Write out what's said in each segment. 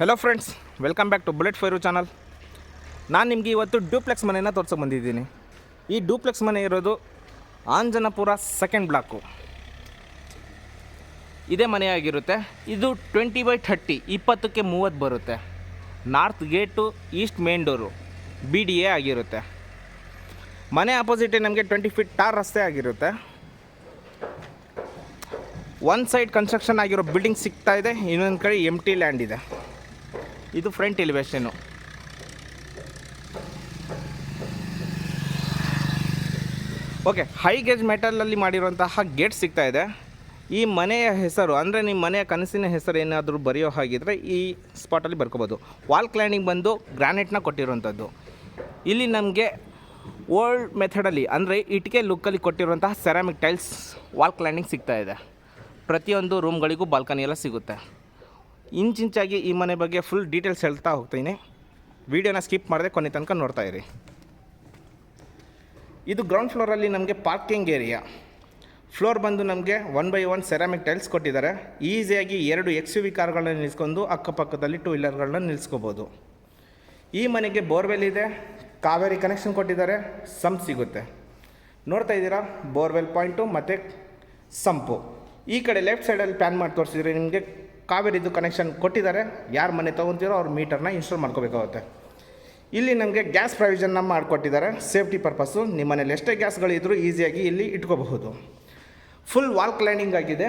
Hello friends welcome back to bullet fire channel ನಾನು ನಿಮಗೆ ಇವತ್ತು ಡ್ಯೂಪ್ಲೆಕ್ಸ್ ಮನೆಯನ್ನು ತೋರ್ಸೋಕೆ ಬಂದಿದ್ದೀನಿ. ಈ ಡ್ಯೂಪ್ಲೆಕ್ಸ್ ಮನೆ ಇರೋದು ಆಂಜನಪುರ ಸೆಕೆಂಡ್ ಬ್ಲಾಕು ಇದೇ ಮನೆಯಾಗಿರುತ್ತೆ ಇದು ಟ್ವೆಂಟಿ ಬೈ ಥರ್ಟಿ ಇಪ್ಪತ್ತಕ್ಕೆ ಮೂವತ್ತು ಬರುತ್ತೆ. North gate east main door B D A ಆಗಿರುತ್ತೆ. ಮನೆ ಅಪೋಸಿಟೇ ನಮಗೆ ಟ್ವೆಂಟಿ ಫೀಟ್ ಟಾರ್ ರಸ್ತೆ ಆಗಿರುತ್ತೆ. ಒನ್ ಸೈಡ್ ಕನ್ಸ್ಟ್ರಕ್ಷನ್ ಆಗಿರೋ ಬಿಲ್ಡಿಂಗ್ ಸಿಗ್ತಾ ಇದೆ, ಇನ್ನೊಂದು ಕಡೆ ಎಂ ಟಿ ಲ್ಯಾಂಡ್ ಇದೆ. ಇದು front elevation okay high gauge ಮೆಟಲಲ್ಲಿ ಮಾಡಿರುವಂತಹ ಗೇಟ್ ಸಿಗ್ತಾ ಇದೆ. ಈ ಮನೆಯ ಹೆಸರು, ಅಂದರೆ ನಿಮ್ಮ ಮನೆಯ ಕನಸಿನ ಹೆಸರು ಏನಾದರೂ ಬರೆಯೋ ಹಾಗಿದ್ರೆ ಈ ಸ್ಪಾಟಲ್ಲಿ ಬರ್ಕೋಬೋದು. ವಾಲ್ ಕ್ಲೈನಿಂಗ್ ಬಂದು ಗ್ರಾನೈಟ್ನ ಕೊಟ್ಟಿರುವಂಥದ್ದು. ಇಲ್ಲಿ ನಮಗೆ ಓಲ್ಡ್ ಮೆಥಡಲ್ಲಿ ಅಂದರೆ ಇಟ್ಟಿಗೆ ಲುಕ್ಕಲ್ಲಿ ಕೊಟ್ಟಿರುವಂತಹ ಸೆರಾಮಿಕ್ ಟೈಲ್ಸ್ ವಾಲ್ ಕ್ಲೈನಿಂಗ್ ಸಿಗ್ತಾ ಇದೆ. ಪ್ರತಿಯೊಂದು ರೂಮ್ಗಳಿಗೂ ಬಾಲ್ಕನಿ ಎಲ್ಲ ಸಿಗುತ್ತೆ. ಇಂಚಿಂಚಾಗಿ ಈ ಮನೆ ಬಗ್ಗೆ ಫುಲ್ ಡೀಟೇಲ್ಸ್ ಹೇಳ್ತಾ ಹೋಗ್ತೀನಿ. ವೀಡಿಯೋನ ಸ್ಕಿಪ್ ಮಾಡದೆ ಕೊನೆ ತನಕ ನೋಡ್ತಾ ಇರಿ. ಇದು ಗ್ರೌಂಡ್ ಫ್ಲೋರಲ್ಲಿ ನಮಗೆ ಪಾರ್ಕಿಂಗ್ ಏರಿಯಾ ಫ್ಲೋರ್ ಬಂದು ನಮಗೆ one by one ceramic tiles ಕೊಟ್ಟಿದ್ದಾರೆ. ಈಸಿಯಾಗಿ ಎರಡು ಎಕ್ಸ್ ಯು ವಿ ಕಾರ್ಗಳನ್ನ ನಿಲ್ಸ್ಕೊಂಡು ಅಕ್ಕಪಕ್ಕದಲ್ಲಿ ಟೂ ವೀಲರ್ಗಳನ್ನ ನಿಲ್ಲಿಸ್ಕೋಬೋದು ಈ ಮನೆಗೆ ಬೋರ್ವೆಲ್ ಇದೆ. ಕಾವೇರಿ ಕನೆಕ್ಷನ್ ಕೊಟ್ಟಿದ್ದಾರೆ. ಸಂಪ್ ಸಿಗುತ್ತೆ. ನೋಡ್ತಾ ಇದ್ದೀರಾ? ಬೋರ್ವೆಲ್ ಪಾಯಿಂಟು ಮತ್ತು ಸಂಪು ಈ ಕಡೆ ಲೆಫ್ಟ್ ಸೈಡಲ್ಲಿ ಪ್ಯಾನ್ ಮಾಡಿ ತೋರಿಸಿದ್ರೆ ನಿಮಗೆ ಕಾವೇರಿದು ಕನೆಕ್ಷನ್ ಕೊಟ್ಟಿದ್ದಾರೆ. ಯಾರು ಮನೆ ತೊಗೊತೀರೋ ಅವ್ರ ಮೀಟರ್ನ ಇನ್ಸ್ಟಾಲ್ ಮಾಡ್ಕೋಬೇಕಾಗುತ್ತೆ. ಇಲ್ಲಿ ನಮಗೆ ಗ್ಯಾಸ್ ಪ್ರೊವಿಷನ್ನ ಮಾಡಿಕೊಟ್ಟಿದ್ದಾರೆ. ಸೇಫ್ಟಿ ಪರ್ಪಸ್ಸು ನಿಮ್ಮ ಮನೇಲಿ ಎಷ್ಟೇ ಗ್ಯಾಸ್ಗಳಿದ್ದರೂ ಈಸಿಯಾಗಿ ಇಲ್ಲಿ ಇಟ್ಕೋಬಹುದು. ಫುಲ್ ವಾಲ್ ಕ್ಲೈನಿಂಗ್ ಆಗಿದೆ.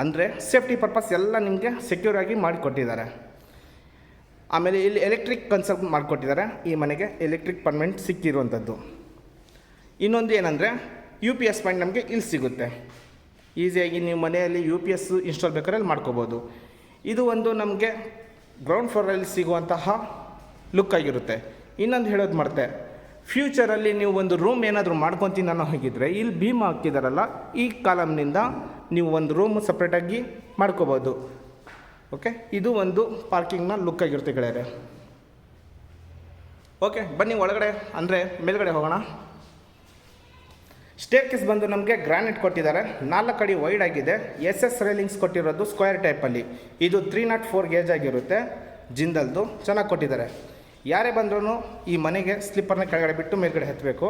ಅಂದರೆ ಸೇಫ್ಟಿ ಪರ್ಪಸ್ ಎಲ್ಲ ನಿಮಗೆ ಸೆಕ್ಯೂರ್ ಆಗಿ ಮಾಡಿಕೊಟ್ಟಿದ್ದಾರೆ. ಆಮೇಲೆ ಇಲ್ಲಿ ಎಲೆಕ್ಟ್ರಿಕ್ ಕನ್ಸಲ್ಟ್ ಮಾಡಿಕೊಟ್ಟಿದ್ದಾರೆ. ಈ ಮನೆಗೆ ಎಲೆಕ್ಟ್ರಿಕ್ ಪರ್ಮೆಂಟ್ ಸಿಕ್ಕಿರುವಂಥದ್ದು ಇನ್ನೊಂದು ಏನಂದರೆ ಯು ಪಿ ಎಸ್ ಪಾಯಿಂಟ್ ನಮಗೆ ಇಲ್ಲಿ ಸಿಗುತ್ತೆ. ಈಸಿಯಾಗಿ ನೀವು ಮನೆಯಲ್ಲಿ ಯು ಪಿ ಎಸ್ ಇನ್ಸ್ಟಾಲ್ ಬೇಕಾದ್ರೆ ಅಲ್ಲಿ ಮಾಡ್ಕೋಬೋದು. ಇದು ಒಂದು ನಮಗೆ ಗ್ರೌಂಡ್ ಫ್ಲೋರಲ್ಲಿ ಸಿಗುವಂತಹ ಲುಕ್ ಆಗಿರುತ್ತೆ. ಇನ್ನೊಂದು ಹೇಳೋದು ಮಾಡ್ತೆ. ಫ್ಯೂಚರಲ್ಲಿ ನೀವು ಒಂದು ರೂಮ್ ಏನಾದರೂ ಮಾಡ್ಕೊತೀನಿ ನಾನು ಹಾಗಿದ್ರೆ ಇಲ್ಲಿ ಭೀಮ್ ಹಾಕಿದಾರಲ್ಲ, ಈ ಕಾಲಮ್ನಿಂದ ನೀವು ಒಂದು ರೂಮ್ ಸಪ್ರೇಟಾಗಿ ಮಾಡ್ಕೋಬೋದು. ಓಕೆ ಇದು ಒಂದು ಪಾರ್ಕಿಂಗ್ನ ಲುಕ್ ಆಗಿರುತ್ತೆ ಗೆಳೆಯರೆ. ಓಕೆ ಬನ್ನಿ ಒಳಗಡೆ, ಅಂದರೆ ಮೇಲ್ಗಡೆ ಹೋಗೋಣ. ಸ್ಟೇರ್ ಕೇಸ್ ಬಂದು ನಮಗೆ ಗ್ರಾನೈಟ್ ಕೊಟ್ಟಿದ್ದಾರೆ. ನಾಲ್ಕು ಅಡಿ ವೈಡ್ ಆಗಿದೆ. ಎಸ್ ಎಸ್ ರೈಲಿಂಗ್ಸ್ ಕೊಟ್ಟಿರೋದು ಸ್ಕ್ವೇರ್ ಟೈಪಲ್ಲಿ ಇದು ತ್ರೀ ನಾಟ್ ಫೋರ್ ಗೇಜ್ ಆಗಿರುತ್ತೆ. ಜಿಂದಲ್ದು ಚೆನ್ನಾಗಿ ಕೊಟ್ಟಿದ್ದಾರೆ. ಯಾರೇ ಬಂದ್ರೂ ಈ ಮನೆಗೆ ಸ್ಲಿಪ್ಪರ್ನ ಕೆಳಗಡೆ ಬಿಟ್ಟು ಮೇಲ್ಗಡೆ ಹತ್ತಬೇಕು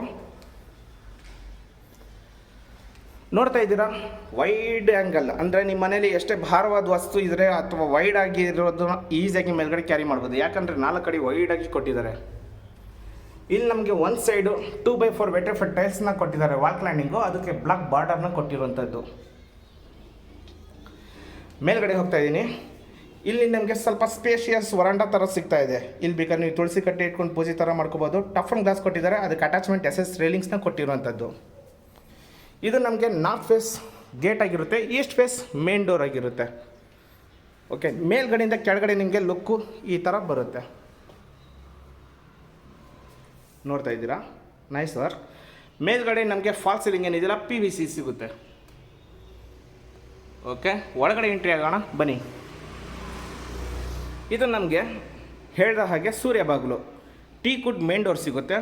ನೋಡ್ತಾ ಇದ್ದೀರಾ? ವೈಡ್ ಆ್ಯಂಗಲ್ ಅಂದರೆ ನಿಮ್ಮ ಮನೇಲಿ ಎಷ್ಟೇ ಭಾರವಾದ ವಸ್ತು ಇದ್ದರೆ ಅಥವಾ ವೈಡ್ ಆಗಿರೋದನ್ನ ಈಸಿಯಾಗಿ ಮೇಲ್ಗಡೆ ಕ್ಯಾರಿ ಮಾಡ್ಬೋದು. ಯಾಕಂದರೆ ನಾಲ್ಕು ಅಡಿ ವೈಡಾಗಿ ಕೊಟ್ಟಿದ್ದಾರೆ. ಇಲ್ಲಿ ನಮಗೆ ಒಂದು side two by four vitrified ಟೈಲ್ಸ್ನ ಕೊಟ್ಟಿದ್ದಾರೆ ವಾಲ್ ಕ್ಲೈನಿಂಗು ಅದಕ್ಕೆ ಬ್ಲಾಕ್ ಬಾರ್ಡರ್ನ ಕೊಟ್ಟಿರುವಂಥದ್ದು ಮೇಲ್ಗಡೆ ಹೋಗ್ತಾ ಇದ್ದೀನಿ. ಇಲ್ಲಿ ನಮಗೆ ಸ್ವಲ್ಪ ಸ್ಪೇಷಿಯಸ್ ವರಾಂಡ ಥರ ಸಿಗ್ತಾ ಇದೆ. ಇಲ್ಲಿ ಬೇಕಾದ್ರೆ ನೀವು ತುಳಸಿ ಕಟ್ಟೆ ಇಟ್ಕೊಂಡು ಪೂಜೆ ಥರ ಮಾಡ್ಕೋಬೋದು. ಟಫನ್ ಗ್ಲಾಸ್ ಕೊಟ್ಟಿದ್ದಾರೆ. ಅದಕ್ಕೆ ಅಟ್ಯಾಚ್ಮೆಂಟ್ ಎಸ್ ರೇಲಿಂಗ್ಸ್ನ ಕೊಟ್ಟಿರುವಂಥದ್ದು ಇದು ನಮಗೆ ನಾರ್ತ್ ಫೇಸ್ ಗೇಟ್ ಆಗಿರುತ್ತೆ ಈಸ್ಟ್ ಫೇಸ್ ಮೇನ್ ಡೋರ್ ಆಗಿರುತ್ತೆ. ಓಕೆ ಮೇಲ್ಗಡೆಯಿಂದ ಕೆಳಗಡೆ ನಿಮಗೆ ಲುಕ್ಕು ಈ ಥರ ಬರುತ್ತೆ. ನೋಡ್ತಾ ಇದ್ದೀರಾ? ನೈಸ್ ವರ್ಕ್ ಮೇಲ್ಗಡೆ ನಮಗೆ ಫಾಲ್ ಸೀಲಿಂಗ್ ಏನಿದೆಯಲ್ಲ ಪಿ ವಿ ಸಿ ಸಿಗುತ್ತೆ. ಓಕೆ ಒಳಗಡೆ ಎಂಟ್ರಿ ಆಗೋಣ, ಬನ್ನಿ. ಇದು ನಮಗೆ ಹೇಳಿದ ಹಾಗೆ ಸೂರ್ಯ ಬಾಗಿಲು. ಟೀ ಕುಡ್ ಮೇನ್ ಡೋರ್ ಸಿಗುತ್ತೆ.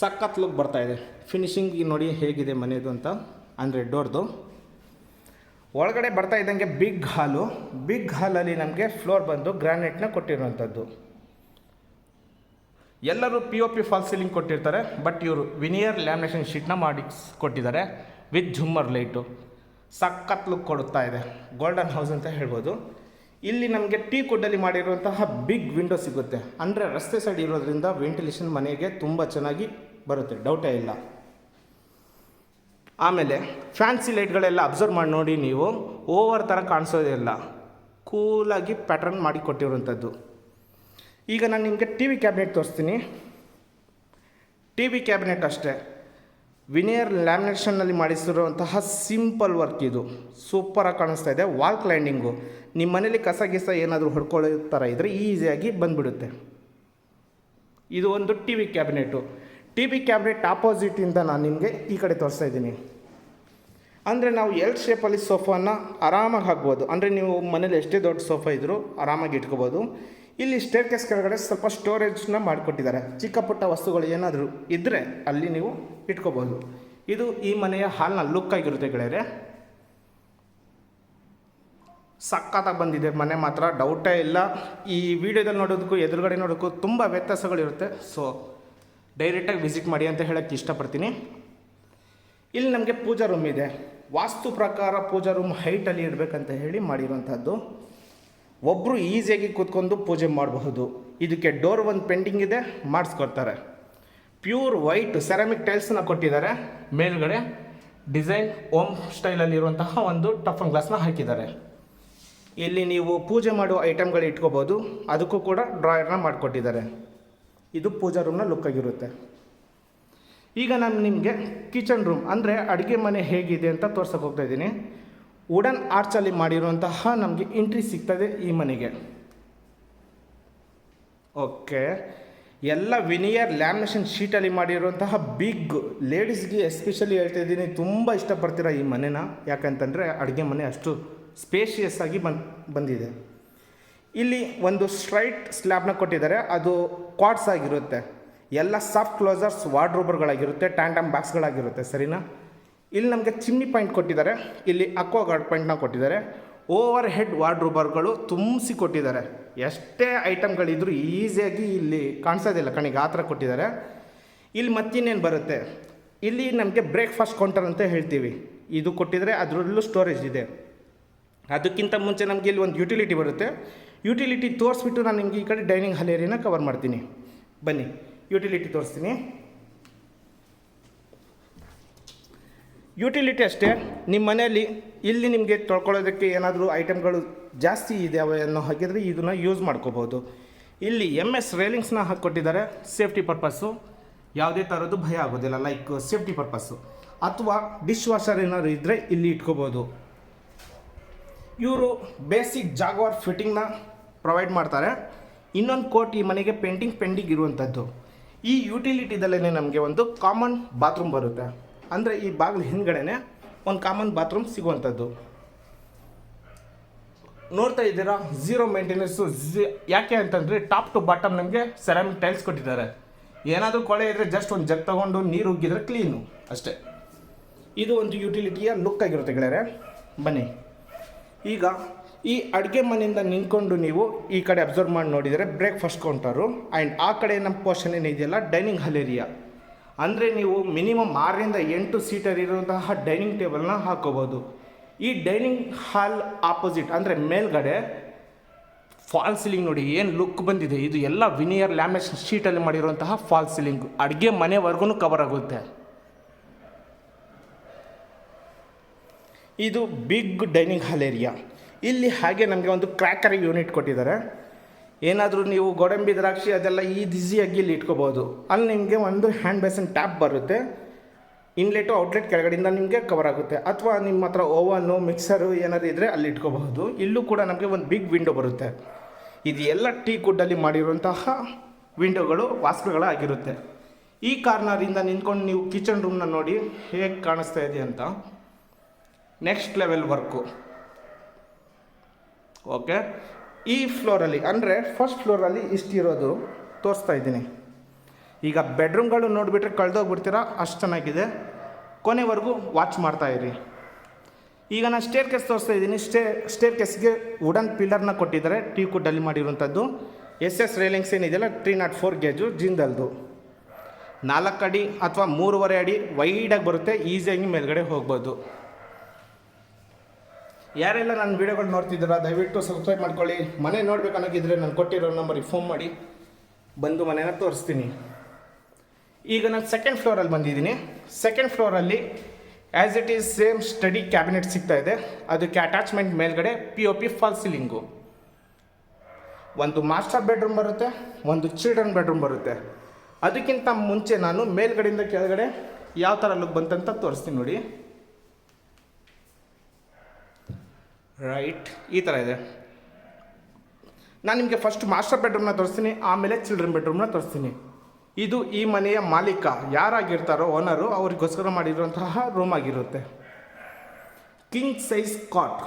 ಸಖತ್ ಲುಕ್ ಬರ್ತಾ ಇದೆ. ಫಿನಿಶಿಂಗ್ ನೋಡಿ ಹೇಗಿದೆ ಮನೆಯದು ಅಂತ, ಅಂದರೆ ಡೋರ್ದು ಒಳಗಡೆ ಬರ್ತಾ ಇದ್ದಂಗೆ ಬಿಗ್ ಹಾಲು ಬಿಗ್ ಹಾಲಲ್ಲಿ ನಮಗೆ ಫ್ಲೋರ್ ಬಂದು ಗ್ರಾನೈಟ್ನ ಕೊಟ್ಟಿರುವಂಥದ್ದು ಎಲ್ಲರೂ P O P fall ceiling ಕೊಟ್ಟಿರ್ತಾರೆ ಬಟ್ ಇವರು ವಿನಿಯರ್ ಲ್ಯಾಮಿನೇಷನ್ ಶೀಟ್ನ ಮಾಡಿ ಕೊಟ್ಟಿದ್ದಾರೆ ವಿತ್ ಝುಮ್ಮರ್ ಲೈಟು ಸಖತ್ ಲುಕ್ ಕೊಡುತ್ತಾ ಇದೆ. ಗೋಲ್ಡನ್ ಹೌಸ್ ಅಂತ ಹೇಳ್ಬೋದು. ಇಲ್ಲಿ ನಮಗೆ ಟೀ ಕುಡ್ಡಲ್ಲಿ ಮಾಡಿರುವಂತಹ ಬಿಗ್ ವಿಂಡೋ ಸಿಗುತ್ತೆ. ಅಂದರೆ ರಸ್ತೆ ಸೈಡ್ ಇರೋದ್ರಿಂದ ವೆಂಟಿಲೇಷನ್ ಮನೆಗೆ ತುಂಬ ಚೆನ್ನಾಗಿ ಬರುತ್ತೆ. ಡೌಟೇ ಇಲ್ಲ. ಆಮೇಲೆ ಫ್ಯಾನ್ಸಿ ಲೈಟ್ಗಳೆಲ್ಲ ಅಬ್ಸರ್ವ್ ಮಾಡಿ ನೋಡಿ ನೀವು ಓವರ್ ಥರ ಕಾಣಿಸೋದಿಲ್ಲ ಕೂಲಾಗಿ ಪ್ಯಾಟರ್ನ್ ಮಾಡಿ ಕೊಟ್ಟಿರುವಂಥದ್ದು. ಈಗ ನಾನು ನಿಮಗೆ ಟಿ ವಿ ಕ್ಯಾಬಿನೆಟ್ ತೋರಿಸ್ತೀನಿ. ಟಿ ವಿ ಕ್ಯಾಬಿನೆಟ್ ಅಷ್ಟೇ. ವಿನಿಯರ್ ಲ್ಯಾಮಿನೇಷನ್ನಲ್ಲಿ ಮಾಡಿಸಿರುವಂತಹ ಸಿಂಪಲ್ ವರ್ಕ್ ಇದು. ಸೂಪರಾಗಿ ಕಾಣಿಸ್ತಾ ಇದೆ. ವಾಲ್ ಕ್ಲೈಂಡಿಂಗು ನಿಮ್ಮ ಮನೇಲಿ ಕಸ ಗಿಸ ಏನಾದರೂ ಹೊಡ್ಕೊಳ್ಳೋ ಥರ ಇದ್ದರೆ ಈಸಿಯಾಗಿ ಬಂದುಬಿಡುತ್ತೆ. ಇದು ಒಂದು T V cabinet T V cabinet ಆಪೋಸಿಟಿಂದ ನಾನು ನಿಮಗೆ ಈ ಕಡೆ ತೋರಿಸ್ತಾ ಇದ್ದೀನಿ. ಅಂದರೆ ನಾವು ಎಲ್ ಶೇಪಲ್ಲಿ ಸೋಫಾನ ಆರಾಮಾಗಿ ಹಾಕ್ಬೋದು. ಅಂದರೆ ನೀವು ಮನೇಲಿ ಎಷ್ಟೇ ದೊಡ್ಡ ಸೋಫಾ ಇದ್ದರೂ ಆರಾಮಾಗಿ ಇಟ್ಕೋಬೋದು. ಇಲ್ಲಿ ಸ್ಟೇರ್ ಕೇಸ್ ಕೆಳಗಡೆ ಸ್ವಲ್ಪ ಸ್ಟೋರೇಜ್ನ ಮಾಡಿಕೊಟ್ಟಿದ್ದಾರೆ. ಚಿಕ್ಕ ಪುಟ್ಟ ವಸ್ತುಗಳು ಏನಾದರೂ ಇದ್ದರೆ ಅಲ್ಲಿ ನೀವು ಇಟ್ಕೋಬೋದು. ಇದು ಈ ಮನೆಯ ಹಾಲ್ನ ಲುಕ್ ಆಗಿರುತ್ತೆ ಗೆಳೆಯರೆ. ಸಕ್ಕತ್ತಾಗಿ ಬಂದಿದೆ. ಮನೆ ಮಾತ್ರ ಡೌಟೇ ಇಲ್ಲ. ಈ ವಿಡಿಯೋದಲ್ಲಿ ನೋಡೋದಕ್ಕೂ, ಎದುರುಗಡೆ ನೋಡೋಕ್ಕೂ ತುಂಬ ವ್ಯತ್ಯಾಸಗಳಿರುತ್ತೆ. ಸೊ ಡೈರೆಕ್ಟಾಗಿ ವಿಸಿಟ್ ಮಾಡಿ ಅಂತ ಹೇಳೋಕ್ಕೆ ಇಷ್ಟಪಡ್ತೀನಿ. ಇಲ್ಲಿ ನಮಗೆ ಪೂಜಾ ರೂಮ್ ಇದೆ. ವಾಸ್ತು ಪ್ರಕಾರ ಪೂಜಾ ರೂಮ್ ಹೈಟಲ್ಲಿ ಇಡಬೇಕಂತ ಹೇಳಿ ಮಾಡಿರುವಂಥದ್ದು ಒಬ್ಬರು ಈಸಿಯಾಗಿ ಕೂತ್ಕೊಂಡು ಪೂಜೆ ಮಾಡಬಹುದು. ಇದಕ್ಕೆ ಡೋರ್ ಒಂದು ಪೆಂಡಿಂಗ್ ಇದೆ, ಮಾಡಿಸ್ಕೊಡ್ತಾರೆ. ಪ್ಯೂರ್ ವೈಟ್ ಸೆರಾಮಿಕ್ ಟೈಲ್ಸ್ನ ಕೊಟ್ಟಿದ್ದಾರೆ. ಮೇಲ್ಗಡೆ ಡಿಸೈನ್ ಓಮ್ ಸ್ಟೈಲಲ್ಲಿರುವಂತಹ ಒಂದು ಟಫನ್ ಗ್ಲಾಸ್ನ ಹಾಕಿದ್ದಾರೆ. ಇಲ್ಲಿ ನೀವು ಪೂಜೆ ಮಾಡುವ ಐಟಮ್ಗಳು ಇಟ್ಕೋಬೋದು ಅದಕ್ಕೂ ಕೂಡ ಡ್ರಾಯರ್ನ ಮಾಡಿಕೊಟ್ಟಿದ್ದಾರೆ. ಇದು ಪೂಜಾ ರೂಮ್ನ ಲುಕ್ ಆಗಿರುತ್ತೆ. ಈಗ ನಾನು ನಿಮಗೆ ಕಿಚನ್ ರೂಮ್ ಅಂದರೆ ಅಡುಗೆ ಮನೆ ಹೇಗಿದೆ ಅಂತ ತೋರ್ಸೋಕೆ ಹೋಗ್ತಾ ಇದ್ದೀನಿ. ವುಡನ್ ಆರ್ಚಲ್ಲಿ ಮಾಡಿರುವಂತಹ ನಮಗೆ ಎಂಟ್ರಿ ಸಿಗ್ತದೆ ಈ ಮನೆಗೆ. ಓಕೆ. ಎಲ್ಲ ವಿನಿಯರ್ ಲ್ಯಾಮಿನೇಷನ್ ಶೀಟಲ್ಲಿ ಮಾಡಿರುವಂತಹ ಬಿಗ್ ಲೇಡೀಸ್ಗೆ ಎಸ್ಪೆಷಲಿ ಹೇಳ್ತಾ ಇದ್ದೀನಿ, ತುಂಬ ಇಷ್ಟಪಡ್ತೀರ ಈ ಮನೆನ? ಯಾಕಂತಂದರೆ ಅಡುಗೆ ಮನೆ ಅಷ್ಟು ಸ್ಪೇಷಿಯಸ್ ಆಗಿ ಬನ್ ಬಂದಿದೆ. ಇಲ್ಲಿ ಒಂದು ಸ್ಟ್ರೈಟ್ ಸ್ಲ್ಯಾಬ್ನ ಕೊಟ್ಟಿದ್ದಾರೆ, ಅದು ಕ್ವಾಡ್ಸ್ ಆಗಿರುತ್ತೆ. ಎಲ್ಲ ಸಾಫ್ಟ್ ಕ್ಲೋಸರ್ಸ್ ವಾರ್ಡ್ರೋಬರ್ಗಳಾಗಿರುತ್ತೆ ಟ್ಯಾಂಡಮ್ ಬಾಕ್ಸ್ಗಳಾಗಿರುತ್ತೆ ಸರಿನಾ? ಇಲ್ಲಿ ನಮಗೆ ಚಿಮ್ನಿ ಪಾಯಿಂಟ್ ಕೊಟ್ಟಿದ್ದಾರೆ. ಇಲ್ಲಿ ಅಕ್ವಾ ಗಾರ್ಡ್ ಪಾಯಿಂಟ್ನ ಕೊಟ್ಟಿದ್ದಾರೆ. ಓವರ್ ಹೆಡ್ ವಾರ್ಡ್ರೋಬರ್ಗಳು ತುಂಬಿಸಿ ಕೊಟ್ಟಿದ್ದಾರೆ. ಎಷ್ಟೇ ಐಟಮ್ಗಳಿದ್ರು ಈಸಿಯಾಗಿ ಇಲ್ಲಿ ಕಾಣಿಸೋದಿಲ್ಲ ಕಣಿಗೆ ಆ ಥರ ಕೊಟ್ಟಿದ್ದಾರೆ. ಇಲ್ಲಿ ಮತ್ತಿನ್ನೇನು ಬರುತ್ತೆ? ಇಲ್ಲಿ ನಮಗೆ ಬ್ರೇಕ್ಫಾಸ್ಟ್ ಕೌಂಟರ್ ಅಂತ ಹೇಳ್ತೀವಿ. ಇದು ಕೊಟ್ಟಿದ್ದಾರೆ ಅದರಲ್ಲೂ ಸ್ಟೋರೇಜ್ ಇದೆ. ಅದಕ್ಕಿಂತ ಮುಂಚೆ ನಮಗೆ ಇಲ್ಲಿ ಒಂದು ಯುಟಿಲಿಟಿ ಬರುತ್ತೆ. ಯುಟಿಲಿಟಿ ತೋರಿಸ್ಬಿಟ್ಟು ನಾನು ನಿಮಗೆ ಈ ಕಡೆ ಡೈನಿಂಗ್ ಹಾಲ್ ಏರಿಯಾನ ಕವರ್ ಮಾಡ್ತೀನಿ. ಬನ್ನಿ ಯುಟಿಲಿಟಿ ತೋರಿಸ್ತೀನಿ. ಯುಟಿಲಿಟಿ ಅಷ್ಟೇ ನಿಮ್ಮ ಮನೆಯಲ್ಲಿ ಇಲ್ಲಿ ನಿಮಗೆ ತೊಳ್ಕೊಳ್ಳೋದಕ್ಕೆ ಏನಾದರೂ ಐಟಮ್ಗಳು ಜಾಸ್ತಿ ಇದ್ದಾವೆ ಅನ್ನೋ ಹಾಗಿದ್ರೆ ಇದನ್ನು ಯೂಸ್ ಮಾಡ್ಕೋಬೋದು ಇಲ್ಲಿ ಎಂ ಎಸ್ ರೇಲಿಂಗ್ಸ್ನ ಹಾಕ್ಕೊಟ್ಟಿದ್ದಾರೆ ಸೇಫ್ಟಿ ಪರ್ಪಸ್ಸು ಯಾವುದೇ ಥರದ್ದು ಭಯ ಆಗೋದಿಲ್ಲ ಲೈಕ್ ಸೇಫ್ಟಿ ಪರ್ಪಸ್ಸು ಅಥವಾ ಡಿಶ್ ವಾಷರ್ ಏನಾದ್ರು ಇದ್ದರೆ ಇಲ್ಲಿ ಇಟ್ಕೋಬೋದು ಇವರು ಬೇಸಿಕ್ ಜಾಗ್ವಾರ್ ಫಿಟ್ಟಿಂಗ್ನ ಪ್ರೊವೈಡ್ ಮಾಡ್ತಾರೆ. ಇನ್ನೊಂದು ಕೋಟ್ ಈ ಮನೆಗೆ ಪೇಂಟಿಂಗ್ ಪೆಂಡಿಂಗ್ ಇರುವಂಥದ್ದು ಈ ಯುಟಿಲಿಟಿದಲ್ಲೇ ನಮಗೆ ಒಂದು ಕಾಮನ್ ಬಾತ್ರೂಮ್ ಬರುತ್ತೆ. ಅಂದರೆ ಈ ಬಾಗಿಲು ಹಿಂದ್ಗಡೆನೆ ಒಂದು ಕಾಮನ್ ಬಾತ್ರೂಮ್ ಸಿಗುವಂಥದ್ದು ನೋಡ್ತಾ ಇದ್ದೀರಾ ಝೀರೋ ಮೇಂಟೆನೆನ್ಸು ಝೀ ಯಾಕೆ ಅಂತಂದರೆ ಟಾಪ್ ಟು ಬಾಟಮ್ ನಮಗೆ ಸೆರಾಮಿಕ್ ಟೈಲ್ಸ್ ಕೊಟ್ಟಿದ್ದಾರೆ. ಏನಾದರೂ ಕೊಳೆ ಇದ್ದರೆ ಜಸ್ಟ್ ಒಂದು ಜಗ್ ತೊಗೊಂಡು ನೀರು ಉಗ್ಗಿದ್ರೆ ಕ್ಲೀನು ಅಷ್ಟೇ. ಇದು ಒಂದು ಯುಟಿಲಿಟಿಯ ಲುಕ್ ಆಗಿರುತ್ತೆ ಗೆಳೆಯರೆ. ಬನ್ನಿ. ಈಗ ಈ ಅಡುಗೆ ಮನೆಯಿಂದ ನಿಂತ್ಕೊಂಡು ನೀವು ಈ ಕಡೆ ಅಬ್ಸರ್ವ್ ಮಾಡಿ ನೋಡಿದರೆ ಬ್ರೇಕ್ಫಾಸ್ಟ್ ಕೌಂಟರು ಆ್ಯಂಡ್ ಆ ಕಡೆ ನಮ್ಮ ಪೋರ್ಷನ್ ಏನಿದೆಯಲ್ಲ ಡೈನಿಂಗ್ ಹಾಲ್ ಏರಿಯಾ ಅಂದರೆ ನೀವು ಮಿನಿಮಮ್ ಆರರಿಂದ ಎಂಟು ಸೀಟರ್ ಇರುವಂತಹ ಡೈನಿಂಗ್ ಟೇಬಲ್ನ ಹಾಕೋಬೋದು. ಈ ಡೈನಿಂಗ್ ಹಾಲ್ ಆಪೋಸಿಟ್ ಅಂದರೆ ಮೇಲ್ಗಡೆ ಫಾಲ್ ಸೀಲಿಂಗ್ ನೋಡಿ ಏನು ಲುಕ್ ಬಂದಿದೆ. ಇದು ಎಲ್ಲ ವಿನಿಯರ್ ಲ್ಯಾಮಿನೇಷನ್ ಶೀಟಲ್ಲಿ ಮಾಡಿರುವಂತಹ ಫಾಲ್ ಸೀಲಿಂಗ್. ಅಡುಗೆ ಮನೆವರೆಗೂ ಕವರ್ ಆಗುತ್ತೆ. ಇದು ಬಿಗ್ ಡೈನಿಂಗ್ ಹಾಲ್ ಏರಿಯಾ. ಇಲ್ಲಿ ಹಾಗೆ ನಮಗೆ ಒಂದು ಕ್ರ್ಯಾಕರ್ ಯೂನಿಟ್ ಕೊಟ್ಟಿದ್ದಾರೆ. ಏನಾದರೂ ನೀವು ಗೋಡಂಬಿ ದ್ರಾಕ್ಷಿ ಅದೆಲ್ಲ ಈಸಿಯಾಗಿ ಇಲ್ಲಿ ಇಟ್ಕೋಬೋದು ಅಲ್ಲಿ ನಿಮಗೆ ಒಂದು ಹ್ಯಾಂಡ್ ಬೇಸನ್ ಟ್ಯಾಪ್ ಬರುತ್ತೆ. ಇನ್ಲೆಟು ಔಟ್ಲೆಟ್ ಕೆಳಗಡೆಯಿಂದ ನಿಮಗೆ ಕವರ್ ಆಗುತ್ತೆ. ಅಥವಾ ನಿಮ್ಮ ಹತ್ರ ಓವನ್ನು ಮಿಕ್ಸರು ಏನಾದರೂ ಇದ್ದರೆ ಅಲ್ಲಿ ಇಟ್ಕೋಬಹುದು. ಇಲ್ಲೂ ಕೂಡ ನಮಗೆ ಒಂದು ಬಿಗ್ ವಿಂಡೋ ಬರುತ್ತೆ. ಇದು ಎಲ್ಲ ಟೀ ಕುಡ್ಡಲ್ಲಿ ಮಾಡಿರುವಂತಹ ವಿಂಡೋಗಳು ವಾಸ್ಕುಗಳಾಗಿರುತ್ತೆ. ಈ ಕಾರ್ನರಿಂದ ನಿಂತ್ಕೊಂಡು ನೀವು ಕಿಚನ್ ರೂಮ್ನ ನೋಡಿ ಹೇಗೆ ಕಾಣಿಸ್ತಾ ಇದೆ ಅಂತ. ನೆಕ್ಸ್ಟ್ ಲೆವೆಲ್ ವರ್ಕು ಓಕೆ ಈ ಫ್ಲೋರಲ್ಲಿ, ಅಂದರೆ ಫಸ್ಟ್ ಫ್ಲೋರಲ್ಲಿ ಇಷ್ಟಿರೋದು ತೋರಿಸ್ತಾ ಇದ್ದೀನಿ. ಈಗ ಬೆಡ್ರೂಮ್ಗಳು ನೋಡಿಬಿಟ್ರೆ ಕಳೆದೋಗ್ಬಿಡ್ತೀರಾ? ಅಷ್ಟು ಚೆನ್ನಾಗಿದೆ. ಕೊನೆವರೆಗೂ ವಾಚ್ ಮಾಡ್ತಾ ಇರಿ. ಈಗ ನಾನು ಸ್ಟೇರ್ ಕೇಸ್ ತೋರಿಸ್ತಾ ಇದ್ದೀನಿ. ಸ್ಟೇ ಸ್ಟೇರ್ ಕೇಸ್ಗೆ ವುಡನ್ ಪಿಲ್ಲರ್ನ ಕೊಟ್ಟಿದ್ದಾರೆ. ಟೀ ಕುಡ್ಡಲ್ಲಿ ಮಾಡಿರುವಂಥದ್ದು. ಎಸ್ ಎಸ್ ರೇಲಿಂಗ್ಸ್ ಏನಿದೆಯಲ್ಲ? ತ್ರೀ ನಾಟ್ ಫೋರ್ ಗೇಜು ಜಿಂದಲ್ದು. ನಾಲ್ಕು ಅಡಿ ಅಥವಾ ಮೂರುವರೆ ಅಡಿ ವೈಡಾಗಿ ಬರುತ್ತೆ. ಈಸಿಯಾಗಿ ಮೇಲ್ಗಡೆ ಹೋಗ್ಬೋದು. ಯಾರೆಲ್ಲ ನನ್ನ ವೀಡಿಯೋಗಳು ನೋಡ್ತಿದ್ದೀರಾ, ದಯವಿಟ್ಟು ಸಬ್ಸ್ಕ್ರೈಬ್ ಮಾಡ್ಕೊಳ್ಳಿ. ಮನೆ ನೋಡ್ಬೇಕು ಅನ್ನೋಕ್ಕಿದ್ರೆ ನಾನು ಕೊಟ್ಟಿರೋ ನಂಬರಿಗೆ ಫೋನ್ ಮಾಡಿ. ಬಂದು ಮನೇನ ತೋರಿಸ್ತೀನಿ. ಈಗ ನಾನು ಸೆಕೆಂಡ್ ಫ್ಲೋರಲ್ಲಿ ಬಂದಿದ್ದೀನಿ. Second ಫ್ಲೋರಲ್ಲಿ as it is same study cabinet ಸಿಗ್ತಾ ಇದೆ. ಅದಕ್ಕೆ ಅಟ್ಯಾಚ್ಮೆಂಟ್ ಮೇಲ್ಗಡೆ P O P fall ceiling ಒಂದು ಮಾಸ್ಟರ್ ಬೆಡ್ರೂಮ್ ಬರುತ್ತೆ, ಒಂದು ಚಿಲ್ಡ್ರನ್ ಬೆಡ್ರೂಮ್ ಬರುತ್ತೆ. ಅದಕ್ಕಿಂತ ಮುಂಚೆ ನಾನು ಮೇಲ್ಗಡೆಯಿಂದ ಕೆಳಗಡೆ ಯಾವ ಥರ ಲುಕ್ ಬಂತಂತ ತೋರಿಸ್ತೀನಿ ನೋಡಿ. ರೈಟ್ ಈ ಥರ ಇದೆ. ನಾನು ನಿಮಗೆ ಫಸ್ಟ್ ಮಾಸ್ಟರ್ ಬೆಡ್ರೂಮ್ನ ತೋರಿಸ್ತೀನಿ, ಆಮೇಲೆ ಚಿಲ್ಡ್ರನ್ ಬೆಡ್ರೂಮ್ನ ತೋರಿಸ್ತೀನಿ. ಇದು ಈ ಮನೆಯ ಮಾಲೀಕ. ಯಾರಾಗಿರ್ತಾರೋ ಓನರು ಅವರಿಗೋಸ್ಕರ ಮಾಡಿರುವಂತಹ ರೂಮ್ ಆಗಿರುತ್ತೆ. King size cot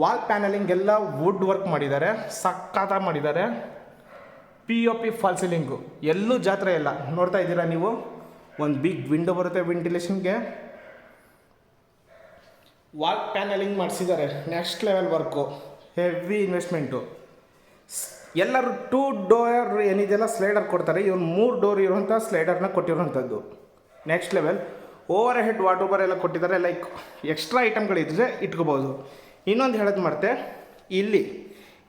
wall panelling ಎಲ್ಲ ವುಡ್ ವರ್ಕ್ ಮಾಡಿದ್ದಾರೆ ಸಕ್ಕತ್ತಾಗಿ ಮಾಡಿದ್ದಾರೆ. P O P fall ceiling ಎಲ್ಲೂ ಜಾತ್ರೆ ಇಲ್ಲ. ನೋಡ್ತಾ ಇದ್ದೀರಾ ನೀವು? ಒಂದು ಬಿಗ್ ವಿಂಡೋ ಬರುತ್ತೆ ವೆಂಟಿಲೇಷನ್ಗೆ ವಾಲ್ ಪ್ಯಾನಲಿಂಗ್ ಮಾಡಿಸಿದ್ದಾರೆ. Next level work heavy investment ಎಲ್ಲರೂ ಟೂ ಡೋರ್ ಏನಿದೆಯಲ್ಲ ಸ್ಲೈಡರ್ ಕೊಡ್ತಾರೆ. ಇವನು ಮೂರು ಡೋರ್ ಇರುವಂಥ ಸ್ಲೈಡರ್ನ ಕೊಟ್ಟಿರುವಂಥದ್ದು. Next level over head over ಎಲ್ಲ ಕೊಟ್ಟಿದ್ದಾರೆ. ಲೈಕ್ ಎಕ್ಸ್ಟ್ರಾ ಐಟಮ್ಗಳಿದ್ರೆ ಇಟ್ಕೋಬೋದು. ಇನ್ನೊಂದು ಹೇಳೋದು ಮಾಡ್ತೆ. ಇಲ್ಲಿ,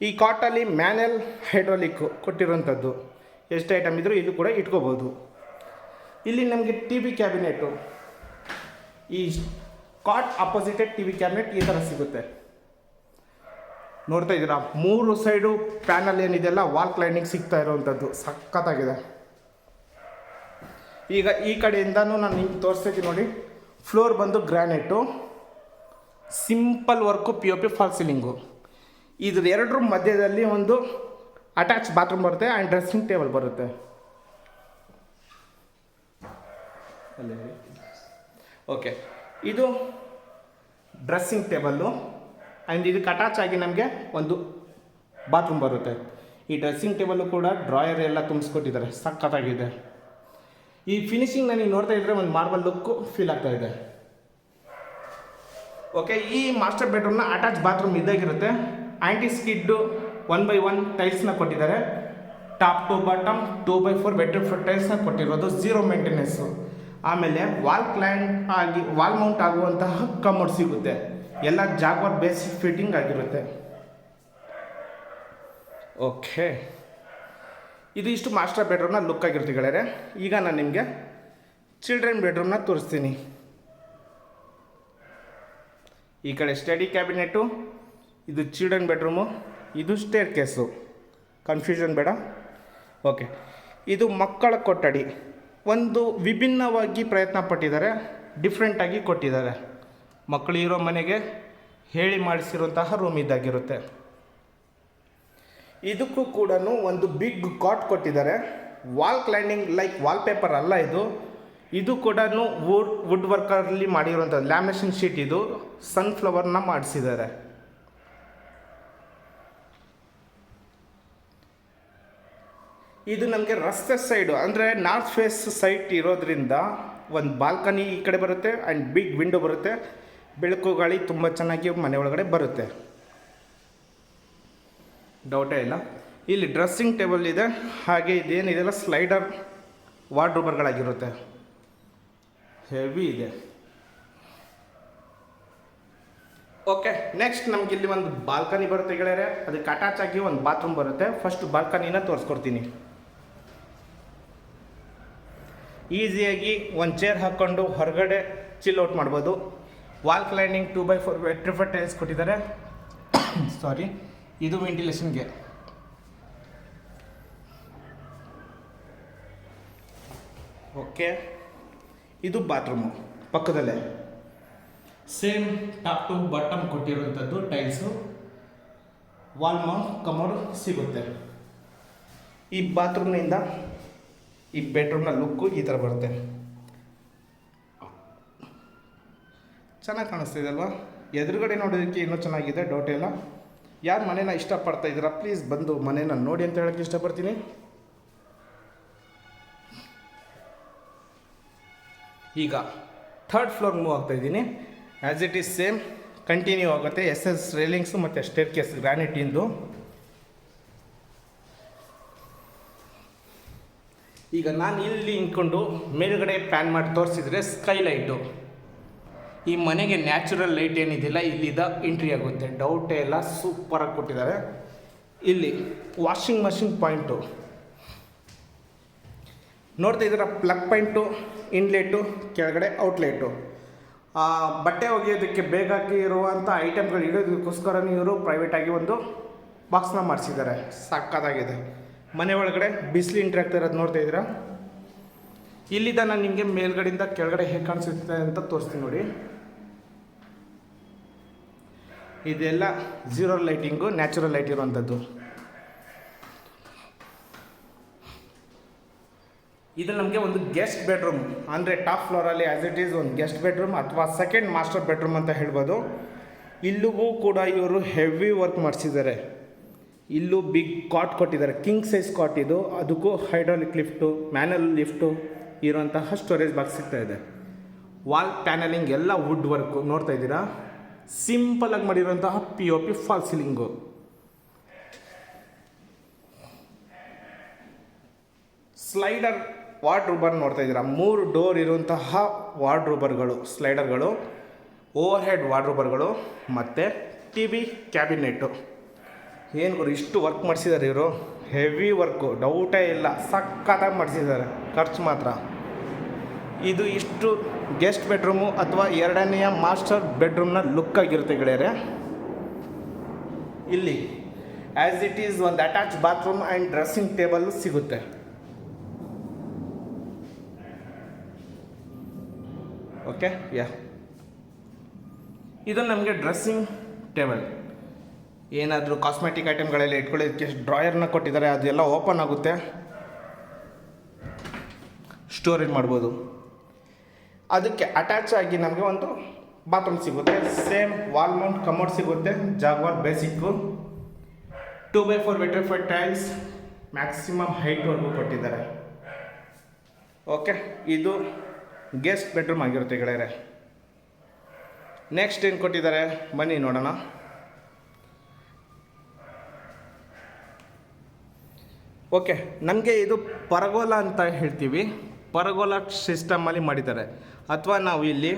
ಈ ಕಾಟಲ್ಲಿ ಮ್ಯಾನ್ಯಲ್ ಹೈಡ್ರಾಲಿಕ್ ಕೊಟ್ಟಿರುವಂಥದ್ದು. ಎಷ್ಟು ಐಟಮ್ ಇದ್ದರೂ ಇಲ್ಲಿ ಕೂಡ ಇಟ್ಕೋಬೋದು. ಇಲ್ಲಿ ನಮಗೆ ಟಿ ವಿ ಕ್ಯಾಬಿನೆಟು ಈ cot opposite T V cabinet ಈ ಥರ ಸಿಗುತ್ತೆ. ನೋಡ್ತಾ ಇದ್ದೀರಾ? ಮೂರು ಸೈಡು ಪ್ಯಾನಲ್ ಏನಿದೆಯಲ್ಲ ವಾಲ್ ಕ್ಲೈನಿಂಗ್ ಸಿಗ್ತಾ ಇರೋವಂಥದ್ದು ಸಖತ್ತಾಗಿದೆ. ಈಗ ಈ ಕಡೆಯಿಂದನೂ ನಾನು ನಿಮ್ಗೆ ತೋರಿಸ್ತೀನಿ ನೋಡಿ. ಫ್ಲೋರ್ ಬಂದು granite simple work P O P fall ceiling ಇದ್ರ ಎರಡರ ಮಧ್ಯದಲ್ಲಿ ಒಂದು ಅಟ್ಯಾಚ್ ಬಾತ್ರೂಮ್ ಬರುತ್ತೆ ಆ್ಯಂಡ್ ಡ್ರೆಸ್ಸಿಂಗ್ ಟೇಬಲ್ ಬರುತ್ತೆ. ಓಕೆ ಇದು ಡ್ರೆಸ್ಸಿಂಗ್ ಟೇಬಲ್ಲು ಆ್ಯಂಡ್ ಇದಕ್ಕೆ ಅಟ್ಯಾಚ್ ಆಗಿ ನಮಗೆ ಒಂದು ಬಾತ್ರೂಮ್ ಬರುತ್ತೆ. ಈ ಡ್ರೆಸ್ಸಿಂಗ್ ಟೇಬಲ್ಲು ಕೂಡ ಡ್ರಾಯರ್ ಎಲ್ಲ ತುಂಬಿಸ್ಕೊಟ್ಟಿದ್ದಾರೆ, ಸಖತ್ತಾಗಿದೆ. ಈ ಫಿನಿಶಿಂಗ್ ನನಗೆ ನೋಡ್ತಾ ಇದ್ದರೆ ಒಂದು ಮಾರ್ಬಲ್ ಲುಕ್ಕು ಫೀಲ್ ಆಗ್ತಾ ಇದೆ. ಓಕೆ ಈ ಮಾಸ್ಟರ್ ಬೆಡ್ರೂಮ್ನ attach bathroom ಇದ್ದಾಗಿರುತ್ತೆ. Anti skid one by one ಟೈಲ್ಸ್ನ ಕೊಟ್ಟಿದ್ದಾರೆ. Top to bottom two by four bedroom four ಟೈಲ್ಸ್ನ ಕೊಟ್ಟಿರೋದು ಝೀರೋ ಮೇಂಟೆನೆನ್ಸು ಆಮೇಲೆ ವಾಲ್ ಕ್ಲೈಂಟ್ ಆಗಿ ವಾಲ್ ಮೌಂಟ್ ಆಗುವಂತಹ ಕಮೋಡ್ ಸಿಗುತ್ತೆ. ಎಲ್ಲ ಜಾಗ್ವಾರ್ ಬೇಸಿಕ್ ಫಿಟ್ಟಿಂಗ್ ಆಗಿರುತ್ತೆ. ಓಕೆ ಇದು ಇಷ್ಟು ಮಾಸ್ಟರ್ ಬೆಡ್ರೂಮ್ನ ಲುಕ್ ಆಗಿರುತ್ತೆ ಗೆಳೆಯರೆ. ಈಗ ನಾನು ನಿಮಗೆ ಚಿಲ್ಡ್ರನ್ ಬೆಡ್ರೂಮ್ನ ತೋರಿಸ್ತೀನಿ. ಈ ಕಡೆ ಸ್ಟಡಿ ಕ್ಯಾಬಿನೆಟು ಇದು ಚಿಲ್ಡ್ರನ್ ಬೆಡ್ರೂಮು ಇದು ಸ್ಟೇರ್ ಕೇಸು ಕನ್ಫ್ಯೂಷನ್ ಬೇಡ. ಓಕೆ ಇದು ಮಕ್ಕಳ ಕೊಠಡಿ. ಒಂದು ವಿಭಿನ್ನವಾಗಿ ಪ್ರಯತ್ನ ಪಟ್ಟಿದ್ದಾರೆ ಡಿಫ್ರೆಂಟಾಗಿ ಕೊಟ್ಟಿದ್ದಾರೆ. ಮಕ್ಕಳು ಇರೋ ಮನೆಗೆ ಹೇಳಿ ಮಾಡಿಸಿರುವಂತಹ ರೂಮ್ ಇದ್ದಾಗಿರುತ್ತೆ. ಇದಕ್ಕೂ ಕೂಡ ಒಂದು ಬಿಗ್ ಕಾಟ್ ಕೊಟ್ಟಿದ್ದಾರೆ. Wall cladding like wallpaper ಅಲ್ಲ ಇದು. ಇದು ಕೂಡ ವುಡ್ ವುಡ್ ವರ್ಕಲ್ಲಿ ಮಾಡಿರುವಂಥದ್ದು. ಲ್ಯಾಮಿನೇಷನ್ ಶೀಟ್ ಇದು. ಸನ್ಫ್ಲವರ್ನ ಮಾಡಿಸಿದ್ದಾರೆ. ಇದು ನಮಗೆ ರಸ್ತೆ ಸೈಡು ಅಂದರೆ ನಾರ್ತ್ ಫೇಸ್ ಸೈಟ್ ಇರೋದ್ರಿಂದ ಒಂದು ಬಾಲ್ಕನಿ ಈ ಕಡೆ ಬರುತ್ತೆ ಆ್ಯಂಡ್ ಬಿಗ್ ವಿಂಡೋ ಬರುತ್ತೆ. ಬೆಳಕು ಗಾಳಿ ತುಂಬ ಚೆನ್ನಾಗಿ ಮನೆ ಒಳಗಡೆ ಬರುತ್ತೆ. ಡೌಟೇ ಇಲ್ಲ. ಇಲ್ಲಿ ಡ್ರೆಸ್ಸಿಂಗ್ ಟೇಬಲ್ ಇದೆ. ಹಾಗೆ ಇದೇನಿದೆಲ್ಲ ಸ್ಲೈಡರ್ ವಾರ್ಡ್ರೋಬರ್ಗಳಾಗಿರುತ್ತೆ ಹೆವಿ ಇದೆ. ಓಕೆ ನೆಕ್ಸ್ಟ್ ನಮ್ಗೆ ಇಲ್ಲಿ ಒಂದು ಬಾಲ್ಕನಿ ಬರುತ್ತೆ ಗೆಳೆಯರೆ. ಅದಕ್ಕೆ ಅಟ್ಯಾಚ್ ಆಗಿ ಒಂದು ಬಾತ್ರೂಮ್ ಬರುತ್ತೆ. ಫಸ್ಟ್ ಬಾಲ್ಕನಿನ ತೋರಿಸ್ಕೊಡ್ತೀನಿ. ಈಸಿಯಾಗಿ ಒಂದು ಚೇರ್ ಹಾಕ್ಕೊಂಡು ಹೊರಗಡೆ ಚಿಲ್ ಔಟ್ ಮಾಡ್ಬೋದು. Wall cladding two by four ಟ್ರಿಫರ್ tiles ಕೊಟ್ಟಿದ್ದಾರೆ. ಸಾರಿ ಇದು ವೆಂಟಿಲೇಷನ್ಗೆ ಓಕೆ ಇದು ಬಾತ್ರೂಮು ಪಕ್ಕದಲ್ಲೇ. ಸೇಮ್ ಟಾಪ್ ಟು ಬಾಟಮ್ ಕೊಟ್ಟಿರುವಂಥದ್ದು ಟೈಲ್ಸು ವಾಲ್ ಮೌಂಟ್ ಕಮೋಡ್ ಸಿಗುತ್ತೆ. ಈ ಬಾತ್ರೂಮ್ನಿಂದ ಈ ಬೆಡ್ರೂಮ್ನ ಲುಕ್ಕು ಈ ಥರ ಬರುತ್ತೆ. ಚೆನ್ನಾಗಿ ಕಾಣಿಸ್ತಿದೆ ಅಲ್ವಾ? ಎದುರುಗಡೆ ನೋಡೋದಕ್ಕೆ ಇನ್ನೂ ಚೆನ್ನಾಗಿದೆ ಡೌಟ್ ಇಲ್ಲ ಯಾರು ಮನೇನ ಇಷ್ಟಪಡ್ತಾ ಇದ್ದೀರಾ? ಪ್ಲೀಸ್ ಬಂದು ಮನೇನ ನೋಡಿ ಅಂತ ಹೇಳೋಕ್ಕೆ ಇಷ್ಟಪಡ್ತೀನಿ. ಈಗ ಥರ್ಡ್ ಫ್ಲೋರ್ ಮೂವ್ ಆಗ್ತಾ ಇದ್ದೀನಿ. As it is same continue ಆಗುತ್ತೆ. ಎಸ್ ಎಸ್ ರೇಲಿಂಗ್ಸು ಮತ್ತು ಸ್ಟೇರ್ ಕೇಸ್ ಗ್ರಾನೈಟಿಂದು ಈಗ ನಾನು ಇಲ್ಲಿ ನಿಂತ್ಕೊಂಡು ಮೇಲುಗಡೆ ಪ್ಯಾನ್ ಮಾಡಿ ತೋರಿಸಿದ್ರೆ ಸ್ಕೈಲೈಟು ಈ ಮನೆಗೆ ನ್ಯಾಚುರಲ್ ಲೈಟ್ ಏನಿದೆಯಲ್ಲ ಇಲ್ಲಿದ್ದ ಎಂಟ್ರಿ ಆಗುತ್ತೆ. ಡೌಟೇ ಎಲ್ಲ ಸೂಪರಾಗಿ ಕೊಟ್ಟಿದ್ದಾರೆ. ಇಲ್ಲಿ ವಾಷಿಂಗ್ ಮಷಿನ್ ಪಾಯಿಂಟು ನೋಡ್ತಾ ಇದ್ದಾರೆ ಪ್ಲಗ್ ಪಾಯಿಂಟು ಇನ್ಲೆಟು ಕೆಳಗಡೆ ಔಟ್ಲೆಟು ಬಟ್ಟೆ ಒಗೆಯೋದಕ್ಕೆ ಬೇಕಾಗಿ ಇರುವಂಥ ಐಟಮ್ಗಳು ಇಡೋದಕ್ಕೋಸ್ಕರನೇ ಇವರು ಪ್ರೈವೇಟಾಗಿ ಒಂದು ಬಾಕ್ಸ್ನ ಮಾಡಿಸಿದ್ದಾರೆ. ಸಕ್ಕತ್ತಾಗಿದೆ ಮನೆ ಒಳಗಡೆ ಬಿಸಿಲು ಆಗ್ತಾ ಇರೋದು ನೋಡ್ತಾ ಇದ್ದೀರಾ? ಇಲ್ಲಿದ್ದ ನಾನು ನಿಮಗೆ ಮೇಲ್ಗಡೆಯಿಂದ ಕೆಳಗಡೆ ಹೇಗೆ ಕಾಣಿಸುತ್ತೆ ಅಂತ ತೋರಿಸ್ತೀನಿ ನೋಡಿ. ಇದೆಲ್ಲ ಝೀರೋ ಲೈಟಿಂಗು ನ್ಯಾಚುರಲ್ ಲೈಟ್ ಇರುವಂಥದ್ದು ಇದು ನಮಗೆ ಒಂದು ಗೆಸ್ಟ್ ಬೆಡ್ರೂಮ್ ಅಂದರೆ ಟಾಪ್ ಫ್ಲೋರಲ್ಲಿ ಆ್ಯಸ್ ಇಟ್ ಈಸ್ ಒಂದು ಗೆಸ್ಟ್ ಬೆಡ್ರೂಮ್ ಅಥವಾ ಸೆಕೆಂಡ್ ಮಾಸ್ಟರ್ ಬೆಡ್ರೂಮ್ ಅಂತ ಹೇಳ್ಬೋದು. ಇಲ್ಲಿಗೂ ಕೂಡ ಇವರು ಹೆವಿ ವರ್ಕ್ ಮಾಡಿಸಿದ್ದಾರೆ. ಇಲ್ಲೂ ಬಿಗ್ ಕಾಟ್ ಕೊಟ್ಟಿದ್ದಾರೆ. ಕಿಂಗ್ ಸೈಜ್ ಕಾಟ್ ಇದು. ಅದಕ್ಕೂ ಹೈಡ್ರಾಲಿಕ್ ಲಿಫ್ಟು ಮ್ಯಾನಲ್ ಲಿಫ್ಟು ಇರುವಂತಹ ಸ್ಟೋರೇಜ್ ಬಾಕ್ಸ್ ಸಿಗ್ತಾ ಇದೆ. ವಾಲ್ ಪ್ಯಾನಲಿಂಗ್ ಎಲ್ಲ ವುಡ್ ವರ್ಕು ನೋಡ್ತಾ ಇದ್ದೀರಾ? ಸಿಂಪಲಾಗಿ ಮಾಡಿರುವಂತಹ P O P fall ceiling slider wardrobe ನೋಡ್ತಾ ಇದ್ದೀರಾ? ಮೂರು ಡೋರ್ ಇರುವಂತಹ ವಾರ್ಡ್ರೂಬರ್ಗಳು ಸ್ಲೈಡರ್ಗಳು ಓವರ್ ಹೆಡ್ ವಾರ್ಡ್ರೂಬರ್ಗಳು ಮತ್ತು ಟಿ ವಿ ಕ್ಯಾಬಿನೆಟ್ಟು ಏನು ಗುರು, ಇಷ್ಟು ವರ್ಕ್ ಮಾಡಿಸಿದ್ದಾರೆ ಇವರು? ಹೆವಿ ವರ್ಕು ಡೌಟೇ ಇಲ್ಲ ಸಕ್ಕತ್ತಾಗಿ ಮಾಡಿಸಿದ್ದಾರೆ ಖರ್ಚು ಮಾತ್ರ. ಇದು ಇಷ್ಟು ಗೆಸ್ಟ್ ಬೆಡ್ರೂಮು ಅಥವಾ ಎರಡನೆಯ ಮಾಸ್ಟರ್ ಬೆಡ್ರೂಮ್ನ ಲುಕ್ ಆಗಿರುತ್ತೆ ಗೆಳೆಯರೆ. ಇಲ್ಲಿ ಆ್ಯಸ್ ಇಟ್ ಈಸ್ ಒಂದು attach bathroom and dressing table ಸಿಗುತ್ತೆ. ಓಕೆ ಯಾ ಇದು ನಮಗೆ ಡ್ರೆಸ್ಸಿಂಗ್ ಟೇಬಲ್ ಏನಾದರೂ ಕಾಸ್ಮೆಟಿಕ್ ಐಟಮ್ಗಳೆಲ್ಲ ಇಟ್ಕೊಳ್ಳೋದಕ್ಕೆ ಡ್ರಾಯರ್ನ ಕೊಟ್ಟಿದ್ದಾರೆ, ಅದೆಲ್ಲ ಓಪನ್ ಆಗುತ್ತೆ. ಸ್ಟೋರೇಜ್ ಮಾಡ್ಬೋದು. ಅದಕ್ಕೆ ಅಟ್ಯಾಚ್ ಆಗಿ ನಮಗೆ ಒಂದು ಬಾತ್ರೂಮ್ ಸಿಗುತ್ತೆ. ಸೇಮ್ ವಾಲ್ ಮೌಂಟ್ ಕಮೋಡ್ ಸಿಗುತ್ತೆ. Jaquar basic two by four vitrified tiles maximum ಹೈಟ್ವರೆಗೂ ಕೊಟ್ಟಿದ್ದಾರೆ. ಓಕೆ ಇದು ಗೆಸ್ಟ್ ಬೆಡ್ರೂಮ್ ಆಗಿರುತ್ತೆ, ಗೆಳೆಯರೆ. ನೆಕ್ಸ್ಟ್ ಏನು ಕೊಟ್ಟಿದ್ದಾರೆ? ಬನ್ನಿ ನೋಡೋಣ. ಓಕೆ ನಮಗೆ ಇದು ಪರಗೋಲ ಅಂತ ಹೇಳ್ತೀವಿ. ಪರಗೋಲ ಸಿಸ್ಟಮಲ್ಲಿ ಮಾಡಿದ್ದಾರೆ. ಅಥವಾ ನಾವು ಇಲ್ಲಿ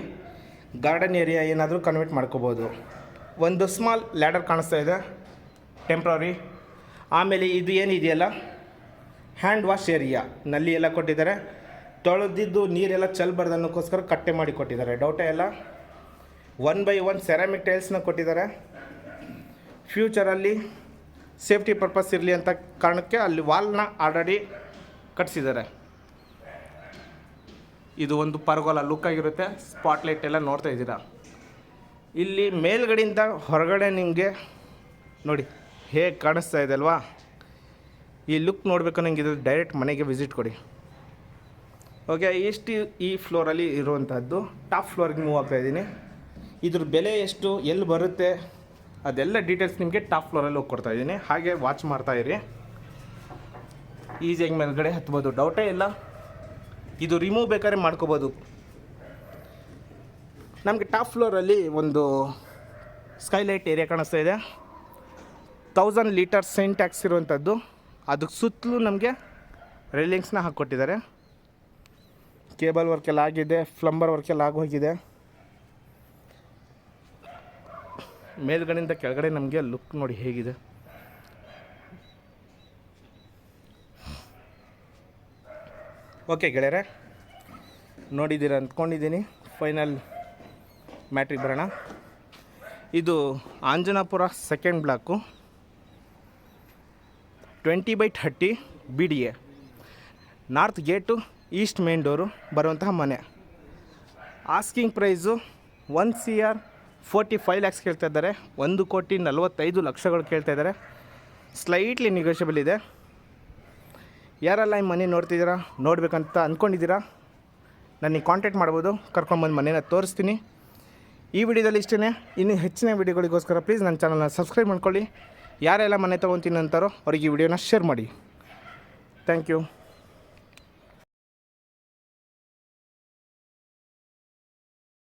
ಗಾರ್ಡನ್ ಏರಿಯಾ ಏನಾದರೂ ಕನ್ವರ್ಟ್ ಮಾಡ್ಕೋಬೋದು. ಒಂದು ಸ್ಮಾಲ್ ಲ್ಯಾಡರ್ ಕಾಣಿಸ್ತಾ ಇದೆ ಟೆಂಪ್ರರಿ ಆಮೇಲೆ ಇದು ಏನಿದೆಯಲ್ಲ? ಹ್ಯಾಂಡ್ ವಾಶ್ ಏರಿಯಾ ನಲ್ಲಿ ಎಲ್ಲ ಕೊಟ್ಟಿದ್ದಾರೆ. ತೊಳೆದಿದ್ದು ನೀರೆಲ್ಲ ಚೆಲ್ಬಾರ್ದು ಅನ್ನೋಕ್ಕೋಸ್ಕರ ಕಟ್ಟೆ ಮಾಡಿ ಕೊಟ್ಟಿದ್ದಾರೆ. ಡೌಟೆ ಎಲ್ಲ ಒನ್ ಬೈ ಒನ್ ಸೆರಾಮಿಕ್ ಟೈಲ್ಸ್ನ ಕೊಟ್ಟಿದ್ದಾರೆ. ಫ್ಯೂಚರಲ್ಲಿ ಸೇಫ್ಟಿ ಪರ್ಪಸ್ ಇರಲಿ ಅಂತ ಕಾರಣಕ್ಕೆ ಅಲ್ಲಿ ವಾಲ್ನ ಆಲ್ರೆಡಿ ಕಟ್ಸಿದ್ದಾರೆ. ಇದು ಒಂದು ಪರ್ಗೋಲ ಲುಕ್ ಆಗಿರುತ್ತೆ. ಸ್ಪಾಟ್ಲೈಟ್ ಎಲ್ಲ ನೋಡ್ತಾ ಇದ್ದೀರಾ? ಇಲ್ಲಿ ಮೇಲ್ಗಡೆಯಿಂದ ಹೊರಗಡೆ ನಿಮಗೆ ನೋಡಿ ಹೇಗೆ ಕಾಣಿಸ್ತಾ ಇದೆ ಅಲ್ವಾ? ಈ ಲುಕ್ ನೋಡಬೇಕು ನನಗೆ ಇದು ಡೈರೆಕ್ಟ್ ಮನೆಗೆ ವಿಸಿಟ್ ಕೊಡಿ. ಓಕೆ ಇಷ್ಟು ಈ ಫ್ಲೋರಲ್ಲಿ ಇರುವಂಥದ್ದು ಟಾಪ್ ಫ್ಲೋರ್ಗೆ ಮೂವ್ ಆಗ್ತಾ ಇದ್ದೀನಿ. ಇದ್ರ ಬೆಲೆ ಎಷ್ಟು? ಎಲ್ಲಿ ಬರುತ್ತೆ? ಅದೆಲ್ಲ ಡೀಟೇಲ್ಸ್ ನಿಮಗೆ ಟಾಪ್ ಫ್ಲೋರಲ್ಲಿ ಹೋಗಿ ಕೊಡ್ತಾ ಇದ್ದೀನಿ. ಹಾಗೆ ವಾಚ್ ಮಾಡ್ತಾ ಇರಿ. ಈಸಿಯಾಗಿ ಮೇಲ್ಗಡೆ ಹತ್ಬೋದು. ಡೌಟೇ ಇಲ್ಲ. ಇದು ರಿಮೂವ್ ಬೇಕಾದ್ರೆ ಮಾಡ್ಕೋಬೋದು. ನಮಗೆ ಟಾಪ್ ಫ್ಲೋರಲ್ಲಿ ಒಂದು ಸ್ಕೈಲೈಟ್ ಏರಿಯಾ ಕಾಣಿಸ್ತಾ ಇದೆ. ತೌಸಂಡ್ ಲೀಟರ್ ಸೆಂಟ್ಯಾಕ್ಸ್ ಟ್ಯಾಕ್ಸ್ ಇರುವಂಥದ್ದು. ಅದಕ್ಕೆ ಸುತ್ತಲೂ ನಮಗೆ ರೈಲಿಂಗ್ಸ್ನ ಹಾಕ್ಕೊಟ್ಟಿದ್ದಾರೆ. ಕೇಬಲ್ ವರ್ಕೆಲ್ಲ ಆಗಿದೆ ಫ್ಲಂಬರ್ ವರ್ಕೆಲ್ಲ ಆಗೋಗಿದೆ. ಮೇಲ್ಗಡೆಯಿಂದ ಕೆಳಗಡೆ ನಮಗೆ ಲುಕ್ ನೋಡಿ ಹೇಗಿದೆ. ಓಕೆ ಗೆಳೆಯರೆ, ನೋಡಿದ್ದೀರ ಅಂದ್ಕೊಂಡಿದ್ದೀನಿ. ಫೈನಲ್ ಮ್ಯಾಟ್ರಿಗೆ ಬರೋಣ ಇದು Anjanapura second block twenty by thirty B D A north gate east main door ಬರುವಂತಹ ಮನೆ. Asking price one C R forty five lakhs ಕೇಳ್ತಾ ಇದ್ದಾರೆ. ಒಂದು ಕೋಟಿ ನಲವತ್ತೈದು ಲಕ್ಷಗಳು ಕೇಳ್ತಾ ಇದ್ದಾರೆ. ಸ್ಲೈಟ್ಲಿ ನೆಗೋಷಿಯಬಲ್ ಇದೆ. ಯಾರೆಲ್ಲ ಈ ಮನೆ ನೋಡ್ತಿದ್ದೀರಾ, ನೋಡಬೇಕಂತ ಅಂದ್ಕೊಂಡಿದ್ದೀರಾ ನನಗೆ ಕಾಂಟ್ಯಾಕ್ಟ್ ಮಾಡ್ಬೋದು. ಕರ್ಕೊಂಡ್ಬಂದು ಮನೇನ ತೋರಿಸ್ತೀನಿ. ಈ ವಿಡಿಯೋದಲ್ಲಿ ಇಷ್ಟೇ ಇನ್ನು ಹೆಚ್ಚಿನ ವಿಡಿಯೋಗಳಿಗೋಸ್ಕರ ಪ್ಲೀಸ್ ನನ್ನ ಚಾನಲ್ನ ಸಬ್ಸ್ಕ್ರೈಬ್ ಮಾಡ್ಕೊಳ್ಳಿ. ಯಾರೆಲ್ಲ ಮನೆ ತೊಗೊತೀನಿ ಅಂತಾರೋ ಅವ್ರಿಗೆ ಈ ವಿಡಿಯೋನ ಶೇರ್ ಮಾಡಿ. Thank you